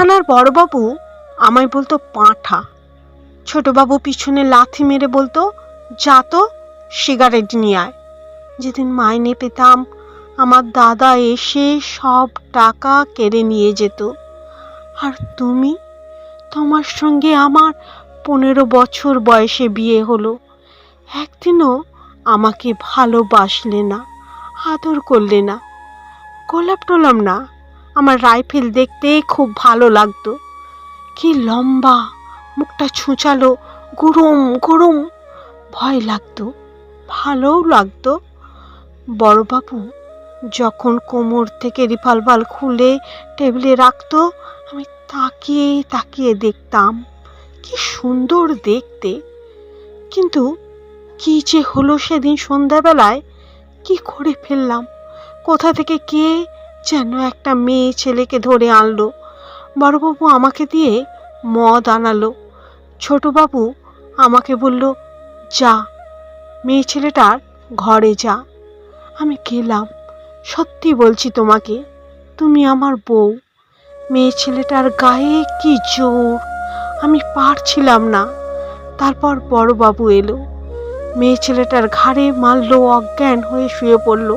থানার বড়বাবু আমায় বলতো পাঁঠা। ছোটবাবু পিছনে লাথি মেরে বলতো, যা তো, সিগারেট নিয়ে আয়। যেদিন মাইনে পেতাম, আমার দাদা এসে সব টাকা কেড়ে নিয়ে যেত। আর তুমি? তোমার সঙ্গে আমার পনেরো বছর বয়সে বিয়ে হলো। একদিনও আমাকে ভালোবাসলে না, আদর করলে না। গোলাপ টোলাম না আমার রাইফেল দেখতে খুব ভালো লাগতো। কি লম্বা, মুখটা ছুঁচালো গরম গরম ভয় লাগতো, ভালোও লাগতো। বড়বাবু যখন কোমর থেকে রিভলভার খুলে টেবিলে রাখতো, আমি তাকিয়ে তাকিয়ে দেখতাম, কি সুন্দর দেখতে। কিন্তু কি যে হলো সেদিন সন্ধ্যাবেলায়, কি করে ফেললাম, কোথা থেকে কে যেন একটা মেয়ে ছেলেকে ধরে আনলো। বড়বাবু আমাকে দিয়ে মদ আনালো। ছোটবাবু আমাকে বলল, যা, মেয়ে ছেলেটার ঘরে যা। আমি গেলাম। সত্যি বলছি তোমাকে, তুমি আমার বউ। মেয়ে ছেলেটার গায়ে কি জোর, আমি পারছিলাম না। তারপর বড়বাবু এলো। মেয়ে ছেলেটার ঘাড়ে মারলো, অজ্ঞান হয়ে শুয়ে পড়ল।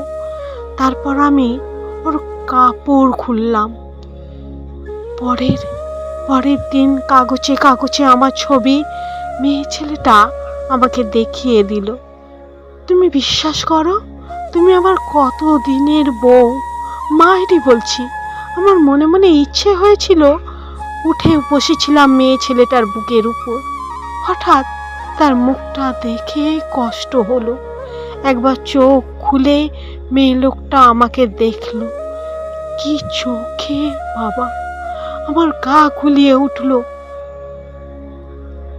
তারপর আমি ওর কাপড় খুললাম। পরের পরের দিন কাগজে কাগজে আমার ছবি, মেয়ে ছেলেটা আমাকে দেখিয়ে দিল। তুমি বিশ্বাস করো? তুমি আমার কত দিনের বউ? মায়েরই বলছি, আমার মনে মনে ইচ্ছে হয়েছিল উঠে বসেছিলাম মেয়ে ছেলেটার বুকের উপর। হঠাৎ তার মুখটা দেখে কষ্ট হলো। একবার চোখ খুলে মেয়ে লোকটা আমাকে দেখল। কি চোখে, বাবা? আমার গা খুলিয়ে উঠল।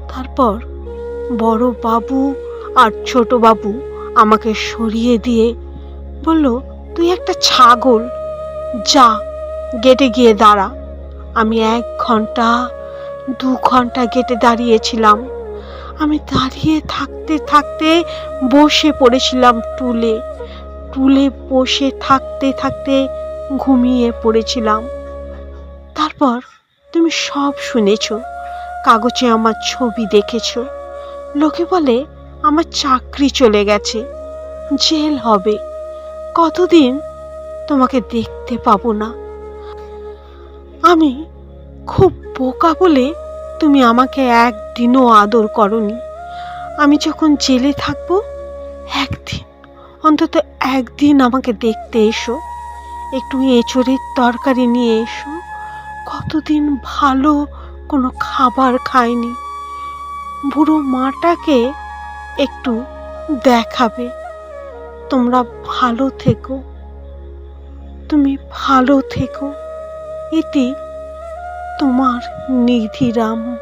তারপর বড় বাবু আর ছোট বাবু আমাকে সরিয়ে দিয়ে বলল, তুই একটা ছাগল, যা, গেটে গিয়ে দাঁড়া। আমি এক ঘণ্টা, দু ঘণ্টা গেটে দাঁড়িয়েছিলাম। আমি দাঁড়িয়ে থাকতে থাকতে বসে পড়েছিলাম টুলে। টুলে বসে থাকতে থাকতে ঘুমিয়ে পড়েছিলাম। তারপর তুমি সব শুনেছ, কাগজে আমার ছবি দেখেছ। লোকে বলে, আমার চাকরি চলে গেছে, জেল হবে। কতদিন তোমাকে দেখতে পাবো না? আমি খুব বোকা বলে তুমি আমাকে একদিনও আদর করনি। আমি যখন জেলে থাকব, একদিন, অন্তত একদিন আমাকে দেখতে এসো। একটু এঁচড়ের তরকারি নিয়ে এসো। কতদিন ভালো কোনো খাবার খায়নি বুড়ো মাটাকে একটু দেখাবে। তোমরা ভালো থেকো। তুমি ভালো থেকো। ইতি তোমার নিধিরাম।